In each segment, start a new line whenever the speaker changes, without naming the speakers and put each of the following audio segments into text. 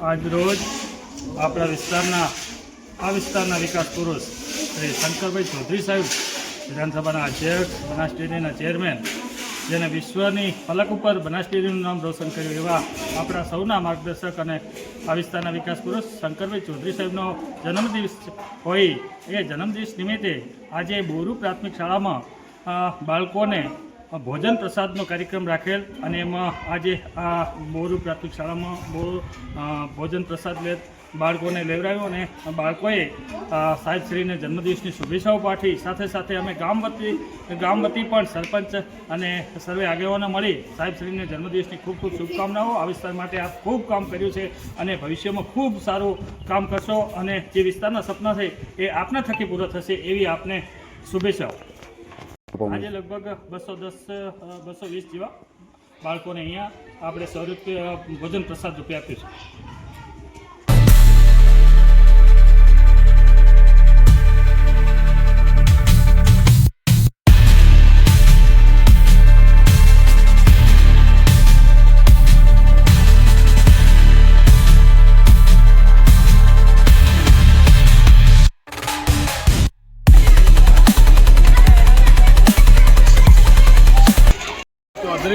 આજરોજ આપણા વિસ્તારના, આ વિસ્તારના વિકાસ પુરુષ શ્રી શંકરભાઈ ચૌધરી સાહેબ, વિધાનસભાના અધ્યક્ષ, બનાસ ડેરીના ચેરમેન, જેને વિશ્વની ફલક ઉપર બનાસ ડેરીનું નામ રોશન કર્યું એવા આપણા સૌના માર્ગદર્શક અને આ વિસ્તારના વિકાસ પુરુષ શંકરભાઈ ચૌધરી સાહેબનો જન્મદિવસ હોય એ જન્મદિવસ નિમિત્તે આજે બોરુ પ્રાથમિક શાળામાં બાળકોને ભોજન પ્રસાદનો કાર્યક્રમ રાખેલ અને એમાં આજે આ બોરુ પ્રાથમિક શાળામાં બહુ ભોજન પ્રસાદ લે બાળકોને લેવડાવ્યો અને બાળકોએ સાહેબશ્રીને જન્મદિવસની શુભેચ્છાઓ પાઠવી. સાથે સાથે અમે ગામ વતી ગામ વતી પણ સરપંચ અને સર્વે આગેવાનો મળી સાહેબશ્રીને જન્મદિવસની ખૂબ ખૂબ શુભકામનાઓ. આ વિસ્તાર માટે આપ ખૂબ કામ કર્યું છે અને ભવિષ્યમાં ખૂબ સારું કામ કરશો અને જે વિસ્તારના સપના છે એ આપના થકી પૂરા થશે એવી આપને શુભેચ્છાઓ. આજે લગભગ બસો દસ બસો વીસ જેવા બાળકોને અહીંયા આપણે સો ભોજન પ્રસાદ રૂપે આપ્યું છે.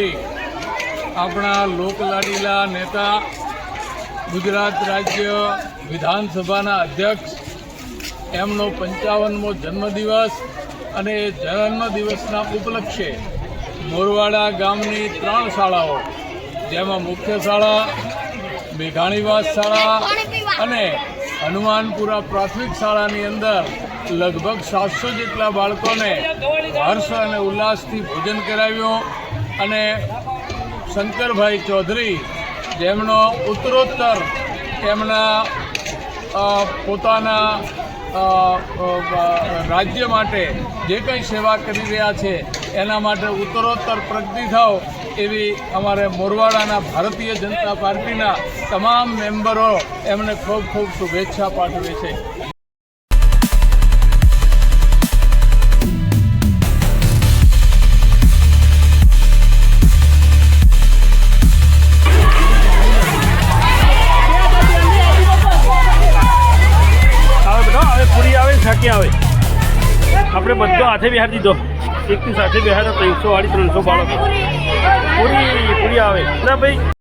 ચૌધરી આપણા લોકલાડીલા નેતા ગુજરાત રાજ્ય વિધાનસભાના અધ્યક્ષ, એમનો પંચાવનમો જન્મદિવસ અને જન્મદિવસના ઉપલક્ષે મોરવાડા ગામની ત્રણ શાળાઓ, જેમાં મુખ્ય શાળા, મેઘાણીવાસ શાળા અને હનુમાનપુરા પ્રાથમિક શાળાની અંદર લગભગ સાતસો જેટલા બાળકોને હર્ષ અને ઉલ્લાસથી ભોજન કરાવ્યું. અને શંકરભાઈ ચૌધરી જેમનો ઉત્તરોત્તર એમના પોતાના રાજ્ય માટે જે કંઈ સેવા કરી રહ્યા છે, એના માટે ઉત્તરોત્તર પ્રગતિ થાવ એવી અમારે મોરવાડાના ભારતીય જનતા પાર્ટીના તમામ મેમ્બરો એમને ખૂબ ખૂબ શુભેચ્છા પાઠવે છે.
આવે આવે આપણે બધો હાથે બિહાર દીધો. એકથી સાથે બિહાર ત્રણસો વાળી ત્રણસો બાળકો. પૂરી પૂરી આવે. ના ભાઈ.